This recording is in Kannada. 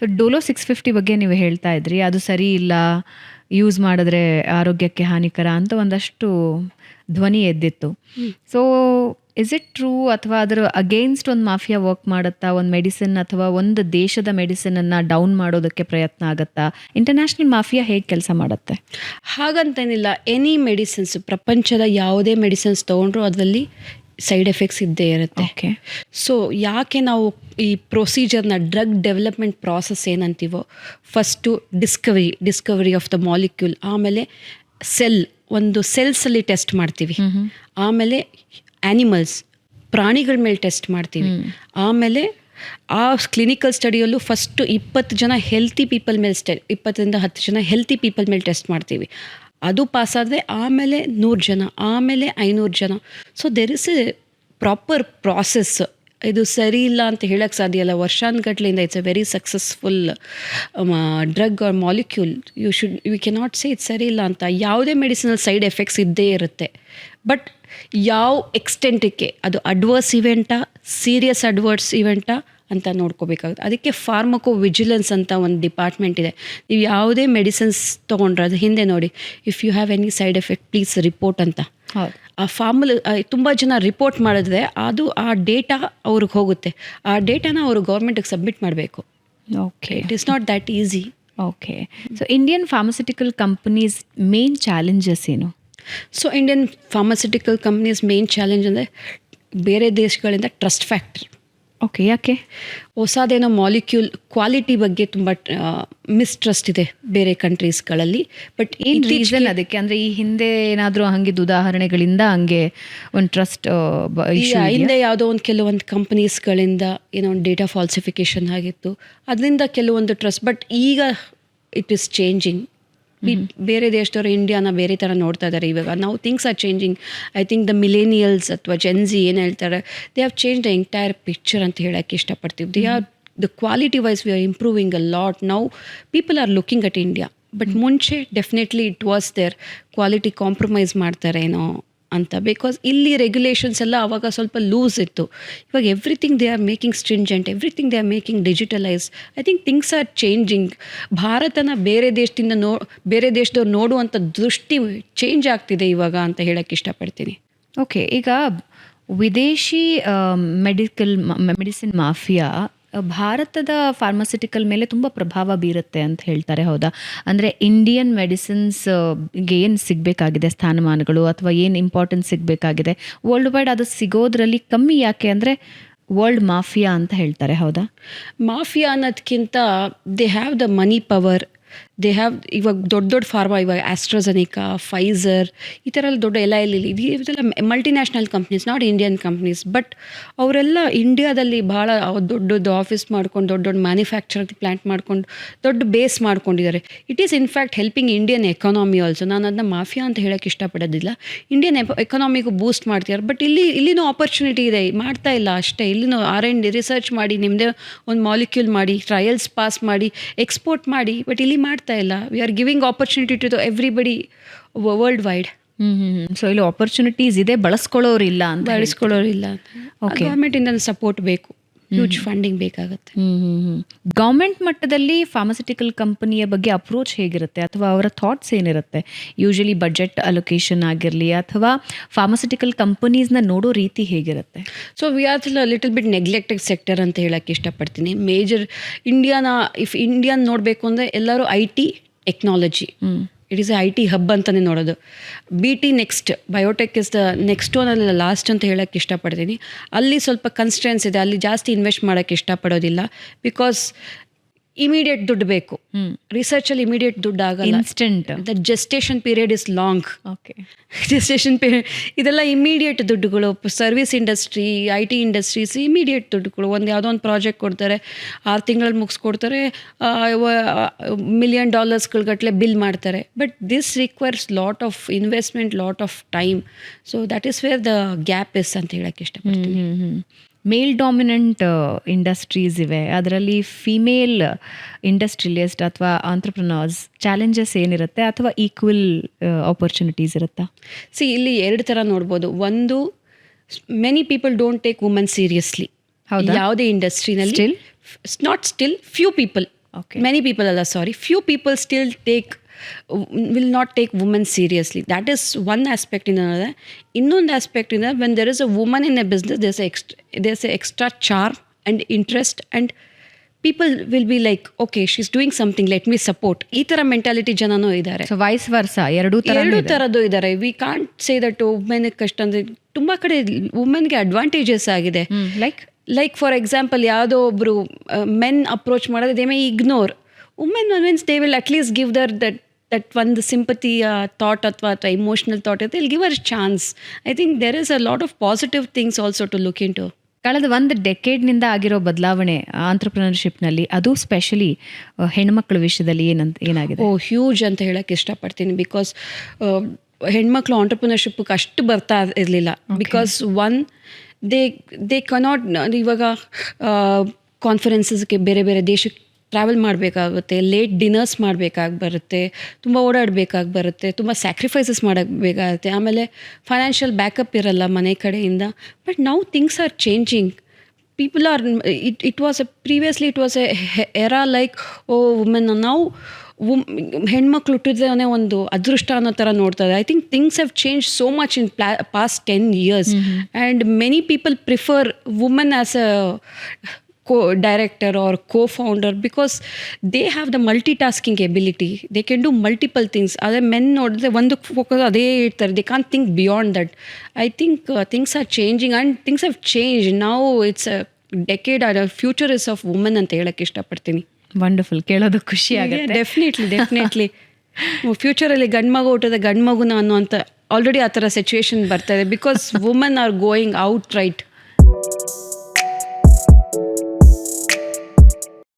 ಸೊ ಡೋಲೋ ಸಿಕ್ಸ್ ಫಿಫ್ಟಿ ಬಗ್ಗೆ ನೀವು ಹೇಳ್ತಾ ಇದ್ರಿ. ಅದು ಸರಿ ಇಲ್ಲ. ಯೂಸ್ ಮಾಡಿದ್ರೆ ಆರೋಗ್ಯಕ್ಕೆ ಹಾನಿಕರ ಅಂತ ಒಂದಷ್ಟು ಧ್ವನಿ ಎದ್ದಿತ್ತು. ಸೊ ಇಸ್ ಇಟ್ ಟ್ರೂ ಅಥವಾ ಅದರ ಅಗೇನ್ಸ್ಟ್ ಒಂದು ಮಾಫಿಯಾ ವರ್ಕ್ ಮಾಡುತ್ತಾ? ಒಂದು ಮೆಡಿಸಿನ್ ಅಥವಾ ಒಂದು ದೇಶದ ಮೆಡಿಸಿನನ್ನು ಡೌನ್ ಮಾಡೋದಕ್ಕೆ ಪ್ರಯತ್ನ ಆಗುತ್ತಾ? ಇಂಟರ್ನ್ಯಾಷನಲ್ ಮಾಫಿಯಾ ಹೇಗೆ ಕೆಲಸ ಮಾಡುತ್ತೆ? ಹಾಗಂತೇನಿಲ್ಲ. ಎನಿ ಮೆಡಿಸಿನ್ಸ್ ಪ್ರಪಂಚದ ಯಾವುದೇ ಮೆಡಿಸಿನ್ಸ್ ತೊಗೊಂಡ್ರು ಅದರಲ್ಲಿ ಸೈಡ್ ಎಫೆಕ್ಟ್ಸ್ ಇದ್ದೇ ಇರುತ್ತೆ. ಸೊ ಯಾಕೆ ನಾವು ಈ ಪ್ರೊಸೀಜರ್ನ drug development process ಏನಂತೀವೋ first discovery discovery of the molecule ಆಮೇಲೆ ಸೆಲ್ ಒಂದು ಸೆಲ್ಸಲ್ಲಿ ಟೆಸ್ಟ್ ಮಾಡ್ತೀವಿ. ಆಮೇಲೆ ಆ್ಯನಿಮಲ್ಸ್ ಪ್ರಾಣಿಗಳ ಮೇಲೆ ಟೆಸ್ಟ್ ಮಾಡ್ತೀವಿ. ಆಮೇಲೆ ಆ ಕ್ಲಿನಿಕಲ್ ಸ್ಟಡಿಯಲ್ಲೂ ಫಸ್ಟು ಇಪ್ಪತ್ತು ಜನ ಹೆಲ್ತಿ ಪೀಪಲ್ ಮೇಲೆ ಸ್ಟೆ ಇಪ್ಪತ್ತರಿಂದ ಹತ್ತು ಜನ ಹೆಲ್ತಿ ಪೀಪಲ್ ಮೇಲೆ ಟೆಸ್ಟ್ ಮಾಡ್ತೀವಿ. ಅದು ಪಾಸಾದರೆ ಆಮೇಲೆ ನೂರು ಜನ, ಆಮೇಲೆ ಐನೂರು ಜನ. So there is a proper process ಇದು ಸರಿ ಇಲ್ಲ ಅಂತ ಹೇಳೋಕ್ಕೆ ಸಾಧ್ಯ ಇಲ್ಲ. It's a very successful drug or molecule you should you cannot say ಇದು ಸರಿ ಇಲ್ಲ ಅಂತ. ಯಾವುದೇ ಮೆಡಿಸಿನಲ್ ಸೈಡ್ ಎಫೆಕ್ಟ್ಸ್ ಇದ್ದೇ ಇರುತ್ತೆ. ಬಟ್ ಯಾವ ಎಕ್ಸ್ಟೆಂಟಿಗೆ ಅದು ಅಡ್ವರ್ಸ್ ಇವೆಂಟಾ ಸೀರಿಯಸ್ ಅಡ್ವರ್ಸ್ ಇವೆಂಟಾ ಅಂತ ನೋಡ್ಕೋಬೇಕಾಗುತ್ತೆ. ಅದಕ್ಕೆ ಫಾರ್ಮಕೋ ವಿಜಿಲೆನ್ಸ್ ಅಂತ ಒಂದು ಡಿಪಾರ್ಟ್ಮೆಂಟ್ ಇದೆ. ನೀವು ಯಾವುದೇ ಮೆಡಿಸಿನ್ಸ್ ತೊಗೊಂಡ್ರೆ ಅದು ಹಿಂದೆ ನೋಡಿ if you have any side effect please report ಅಂತ. ಆ ಫಾರ್ಮಲ್ ತುಂಬ ಜನ ರಿಪೋರ್ಟ್ ಮಾಡಿದ್ರೆ ಅದು ಆ ಡೇಟಾ ಅವ್ರಿಗೆ ಹೋಗುತ್ತೆ. ಆ ಡೇಟಾನ ಅವರು ಗೌರ್ಮೆಂಟಿಗೆ ಸಬ್ಮಿಟ್ ಮಾಡಬೇಕು. Okay it is not that easy okay so Indian pharmaceutical companies main challenges ಏನು? So Indian pharmaceutical companies main challenge ಅಂದರೆ ಬೇರೆ ದೇಶಗಳಿಂದ ಟ್ರಸ್ಟ್ ಫ್ಯಾಕ್ಟ್ರ್ ಓಕೆ ಯಾಕೆ? ಹೊಸದೇನೋ ಮಾಲಿಕ್ಯೂಲ್ ಕ್ವಾಲಿಟಿ ಬಗ್ಗೆ ತುಂಬ ಮಿಸ್ಟ್ರಸ್ಟ್ ಇದೆ ಬೇರೆ ಕಂಟ್ರೀಸ್ಗಳಲ್ಲಿ ಬಟ್ ಏನು ರೀಸನ್ ಅದಕ್ಕೆ? ಅಂದರೆ ಈ ಹಿಂದೆ ಏನಾದರೂ ಹಂಗಿದ್ದು ಉದಾಹರಣೆಗಳಿಂದ ಹಂಗೆ ಒಂದು ಟ್ರಸ್ಟ್ ಹಿಂದೆ ಯಾವುದೋ ಒಂದು ಕೆಲವೊಂದು ಕಂಪ್ನೀಸ್ಗಳಿಂದ ಏನೋ ಒಂದು ಡೇಟಾ ಫಾಲ್ಸಿಫಿಕೇಶನ್ ಆಗಿತ್ತು. ಅದರಿಂದ ಕೆಲವೊಂದು ಟ್ರಸ್ಟ್ ಬಟ್ ಈಗ ಇಟ್ ಈಸ್ ಚೇಂಜಿಂಗ್ ಬೇರೆ ದೇಶದವರು ಇಂಡಿಯಾನ ಬೇರೆ ಥರ ನೋಡ್ತಾ ಇದ್ದಾರೆ ಇವಾಗ. ನಾವು things are changing I think the millennials ಅಥವಾ ಜೆನ್ಸಿ ಏನು ಹೇಳ್ತಾರೆ they have change the entire picture ಅಂತ ಹೇಳೋಕ್ಕೆ ಇಷ್ಟಪಡ್ತೀವಿ. They are the quality wise we are improving a lot now people are looking at India but ಮುಂಚೆ definitely it was there quality compromise ಮಾಡ್ತಾರೇನೋ ಅಂತ. ಬಿಕಾಸ್ ಇಲ್ಲಿ ರೆಗ್ಯುಲೇಷನ್ಸ್ ಎಲ್ಲ ಅವಾಗ ಸ್ವಲ್ಪ ಲೂಸ್ ಇತ್ತು. ಇವಾಗ everything they are making stringent everything they are making digitalise I think things are changing ಭಾರತನ ಬೇರೆ ದೇಶದಿಂದ ನೋ, ಬೇರೆ ದೇಶದವ್ರು ನೋಡುವಂಥ ದೃಷ್ಟಿ ಚೇಂಜ್ ಆಗ್ತಿದೆ ಇವಾಗ ಅಂತ ಹೇಳಕ್ಕೆ ಇಷ್ಟಪಡ್ತೀನಿ. ಓಕೆ ಈಗ ವಿದೇಶಿ ಮೆಡಿಕಲ್ ಮೆಡಿಸಿನ್ ಮಾಫಿಯಾ ಭಾರತದ ಫಾರ್ಮಸಿಟಿಕಲ್ ಮೇಲೆ ತುಂಬ ಪ್ರಭಾವ ಬೀರುತ್ತೆ ಅಂತ ಹೇಳ್ತಾರೆ, ಹೌದಾ? ಅಂದರೆ ಇಂಡಿಯನ್ ಮೆಡಿಸಿನ್ಸ್ಗೆ ಏನು ಸಿಗಬೇಕಾಗಿದೆ ಸ್ಥಾನಮಾನಗಳು ಅಥವಾ ಏನು ಇಂಪಾರ್ಟೆನ್ಸ್ ಸಿಗಬೇಕಾಗಿದೆ? ವರ್ಲ್ಡ್ ವೈಡ್ ಅದು ಸಿಗೋದ್ರಲ್ಲಿ ಕಮ್ಮಿ ಯಾಕೆ ಅಂದರೆ ವರ್ಲ್ಡ್ ಮಾಫಿಯಾ ಅಂತ ಹೇಳ್ತಾರೆ, ಹೌದಾ? ಮಾಫಿಯಾ ಅನ್ನೋದಕ್ಕಿಂತ they have the money power they have ಇವಾಗ ದೊಡ್ಡ ದೊಡ್ಡ ಫಾರ್ಮಾ ಇವಾಗ ಆಸ್ಟ್ರಾಜನಿಕಾ ಫೈಸರ್ ಈ ಥರ ಎಲ್ಲ ದೊಡ್ಡ ಎಲ್ಲ ಇಲ್ಲಿ ಇದೆಲ್ಲ multinational companies not Indian companies but ಅವರೆಲ್ಲ ಇಂಡಿಯಾದಲ್ಲಿ ಭಾಳ ದೊಡ್ಡ ದೊಡ್ಡ ಆಫೀಸ್ ಮಾಡ್ಕೊಂಡು, ದೊಡ್ಡ ದೊಡ್ಡ ಮ್ಯಾನುಫ್ಯಾಕ್ಚರ್ ಪ್ಲ್ಯಾಂಟ್ ಮಾಡ್ಕೊಂಡು, ದೊಡ್ಡ ಬೇಸ್ ಮಾಡ್ಕೊಂಡಿದ್ದಾರೆ. It is in fact helping Indian economy also ನಾನು ಅದನ್ನ ಮಾಫಿಯಾ ಅಂತ ಹೇಳೋಕ್ಕೆ ಇಷ್ಟಪಡೋದಿಲ್ಲ. ಇಂಡಿಯನ್ ಎಕಾನಮಿಗೂ ಬೂಸ್ಟ್ ಮಾಡ್ತಿದ್ದಾರೆ. ಬಟ್ ಇಲ್ಲಿ, ಇಲ್ಲಿನೂ ಆಪರ್ಚುನಿಟಿ ಇದೆ. ಮಾಡ್ತಾ ಇಲ್ಲ ಅಷ್ಟೇ. ಇಲ್ಲಿನೂ ಆರ್ ಆ್ಯಂಡ್ ರಿಸರ್ಚ್ ಮಾಡಿ ನಿಮ್ಮದೇ ಒಂದು ಮಾಲಿಕ್ಯೂಲ್ ಮಾಡಿ ಟ್ರಯಲ್ಸ್ ಪಾಸ್ ಮಾಡಿ ಎಕ್ಸ್ಪೋರ್ಟ್ ಮಾಡಿ ಬಟ್ ಇಲ್ಲಿ ಮಾಡ್ತಾ ಇಲ್ಲ. We are giving opportunity to everybody world wide hmm hmm so ಇಲ್ಲಿ ಆಪರ್ಚುನಿಟೀಸ್ ಇದೆ ಬಳಸ್ಕೊಳ್ಳೋರು ಇಲ್ಲ ಅಂತ ಬಳಸ್ಕೊಳ್ಳೋರಿಲ್ಲ. ಗೌರ್ಮೆಂಟಿಂದ ಸಪೋರ್ಟ್ ಬೇಕು. ಹ್ಯೂಜ್ ಫಂಡಿಂಗ್ ಬೇಕಾಗುತ್ತೆ. ಗೌರ್ಮೆಂಟ್ ಮಟ್ಟದಲ್ಲಿ ಫಾರ್ಮಸ್ಯೂಟಿಕಲ್ ಕಂಪನಿಯ ಬಗ್ಗೆ ಅಪ್ರೋಚ್ ಹೇಗಿರುತ್ತೆ? ಅಥವಾ ಅವರ ಥಾಟ್ಸ್ ಏನಿರುತ್ತೆ? ಯೂಶಲಿ ಬಜೆಟ್ ಅಲೊಕೇಶನ್ ಆಗಿರಲಿ ಅಥವಾ ಫಾರ್ಮಸ್ಯೂಟಿಕಲ್ ಕಂಪನೀಸ್ನ ನೋಡೋ ರೀತಿ ಹೇಗಿರುತ್ತೆ? So we are little bit neglected sector ಅಂತ ಹೇಳಕ್ಕೆ ಇಷ್ಟಪಡ್ತೀನಿ. ಮೇಜರ್ ಇಂಡಿಯಾನ ಇಫ್ ಇಂಡಿಯಾನ ನೋಡಬೇಕು ಅಂದರೆ ಎಲ್ಲರೂ I T technology it is I T hub ಅಂತಲೇ ನೋಡೋದು. B T next biotech is the next one ಅಲ್ಲ ಲಾಸ್ಟ್ ಅಂತ ಹೇಳೋಕ್ಕೆ ಇಷ್ಟಪಡ್ತೀನಿ. ಅಲ್ಲಿ ಸ್ವಲ್ಪ ಕನ್ಸ್ಟೆನ್ಸ್ ಇದೆ, ಅಲ್ಲಿ ಜಾಸ್ತಿ ಇನ್ವೆಸ್ಟ್ ಮಾಡೋಕ್ಕೆ ಇಷ್ಟಪಡೋದಿಲ್ಲ. ಬಿಕಾಸ್ ಇಮಿಡಿಯೇಟ್ ದುಡ್ಡು ಬೇಕು. ರಿಸರ್ಚಲ್ಲಿ ಇಮಿಡಿಯೇಟ್ ದುಡ್ಡು ಆಗಲ್ಲ. Instant the gestation period is long okay gestation period ಇದೆಲ್ಲ immediate ದುಡ್ಡುಗಳು. Service industry I T industries immediate ದುಡ್ಡುಗಳು. ಒಂದು ಯಾವುದೋ ಒಂದು ಪ್ರಾಜೆಕ್ಟ್ ಕೊಡ್ತಾರೆ ಆರು ತಿಂಗಳಲ್ಲಿ ಮುಗಿಸ್ಕೊಡ್ತಾರೆ ಮಿಲಿಯನ್ ಡಾಲರ್ಸ್ಗಳ್ಗಟ್ಲೆ ಬಿಲ್ ಮಾಡ್ತಾರೆ. But this requires lot of investment lot of time so that is where the gap is ಅಂತ ಹೇಳಕ್ಕೆ ಇಷ್ಟಪಡ್ತೀನಿ. ಮೇಲ್ ಡಾಮಿನೆಂಟ್ ಇಂಡಸ್ಟ್ರೀಸ್ ಇವೆ. ಅದರಲ್ಲಿ ಫಿಮೇಲ್ ಇಂಡಸ್ಟ್ರಿಯಲಿಸ್ಟ್ ಅಥವಾ ಆಂಟ್ರಪ್ರನರ್ಸ್ ಚಾಲೆಂಜಸ್ ಏನಿರುತ್ತೆ ಅಥವಾ ಈಕ್ವಲ್ ಆಪರ್ಚುನಿಟೀಸ್ ಇರುತ್ತಾ? ಸಿ ಇಲ್ಲಿ ಎರಡು ಥರ ನೋಡ್ಬೋದು. ಒಂದು many people don't take women seriously ಹೌದು? ಯಾವುದೇ ಇಂಡಸ್ಟ್ರಿನಲ್ಲಿ? Not still few people Okay. many people are sorry few people still take will not take women seriously that is one aspect in another in another aspect in another, when there is a woman in a business there's a extra, there's a extra charm and interest and people will be like okay she's doing something let me support ಈ ಥರ ಮೆಂಟಾಲಿಟಿ ಜನನೂ ಇದ್ದಾರೆ ಸೊ ವೈಸ್ ವರ್ಸ ಎರಡೂ ಎರಡು ಥರದ್ದು ಇದ್ದಾರೆ we can't say that women ಕಷ್ಟ ಅಂದರೆ ತುಂಬ ಕಡೆ ವುಮೆನ್ಗೆ ಅಡ್ವಾಂಟೇಜಸ್ ಆಗಿದೆ ಲೈಕ್ ಲೈಕ್ ಫಾರ್ ಎಕ್ಸಾಂಪಲ್ ಯಾವುದೋ ಒಬ್ಬರು ಮೆನ್ ಅಪ್ರೋಚ್ ಮಾಡೋದು they may ignore women means they will at least give their that that ಒಂದು ಸಿಂಪತಿಯ ಥಾಟ್ ಅಥವಾ ಅಥವಾ ಇಮೋಷನಲ್ ಥಾಟ್ ಇರುತ್ತೆ ಇಲ್ಲಿ give her chance I think there is a lot of positive things also to look in to ಕಳೆದ ಒಂದು ಡೆಕೇಡ್ನಿಂದ ಆಗಿರೋ ಬದಲಾವಣೆ ಆಂಟ್ರಪ್ರಿನರ್ಶಿಪ್ನಲ್ಲಿ ಅದು ಸ್ಪೆಷಲಿ ಹೆಣ್ಮಕ್ಳ ವಿಷಯದಲ್ಲಿ ಏನಂತ ಏನಾಗಿದೆ? ಓ ಹ್ಯೂಜ್ ಅಂತ ಹೇಳಕ್ಕೆ ಇಷ್ಟಪಡ್ತೀನಿ ಬಿಕಾಸ್ ಹೆಣ್ಮಕ್ಳು ಆಂಟ್ರಪ್ರಿನರ್ಶಿಪ್ಗೆ ಅಷ್ಟು ಬರ್ತಾ ಇರಲಿಲ್ಲ. Because one they they cannot ಇವಾಗ ಕಾನ್ಫರೆನ್ಸಸ್ಗೆ ಬೇರೆ ಬೇರೆ ದೇಶಕ್ಕೆ ಟ್ರಾವೆಲ್ ಮಾಡಬೇಕಾಗುತ್ತೆ ಲೇಟ್ ಡಿನ್ನರ್ಸ್ ಮಾಡಬೇಕಾಗಿ ಬರುತ್ತೆ, ತುಂಬ ಓಡಾಡಬೇಕಾಗಿ ಬರುತ್ತೆ, ತುಂಬ ಸ್ಯಾಕ್ರಿಫೈಸಸ್ ಮಾಡಬೇಕಾಗುತ್ತೆ, ಆಮೇಲೆ ಫೈನಾನ್ಷಿಯಲ್ ಬ್ಯಾಕಪ್ ಇರಲ್ಲ ಮನೆ ಕಡೆಯಿಂದ but now things are changing people are it it was a previously it was a era like oh women ನಾವು ವುಮ್ ಹೆಣ್ಮಕ್ಳು ಹುಟ್ಟಿದ್ರೆ ಒಂದು ಅದೃಷ್ಟ ಅನ್ನೋ ಥರ ನೋಡ್ತಾರೆ I think things have change so much in ಪ್ಲಾ past ten years and many people prefer women as a co director or co founder because they have the multi tasking ability they can do multiple things ಆದರೆ ಮೆನ್ ನೋಡಿದ್ರೆ ಒಂದು ಫೋಕಸ್ ಅದೇ ಇರ್ತಾರೆ they can think beyond that I think things are changing and things have change ನಾವು it's a decade our future is of women ಅಂತ ಹೇಳಕ್ಕೆ ಇಷ್ಟಪಡ್ತೀನಿ. ವಂಡರ್ಫುಲ್ ಕೇಳೋದು ಖುಷಿ ಆಗುತ್ತೆ. ಡೆಫಿನೆಟ್ಲಿ ಡೆಫಿನೆಟ್ಲಿ ಫ್ಯೂಚರಲ್ಲಿ ಗಂಡು ಮಗು ಹುಟ್ಟದ ಗಂಡು ಮಗುನ ಅನ್ನುವಂಥ ಆಲ್ರೆಡಿ ಆ ಥರ ಸಿಚುವೇಶನ್ ಬರ್ತಾ ಇದೆ. Because women are going out right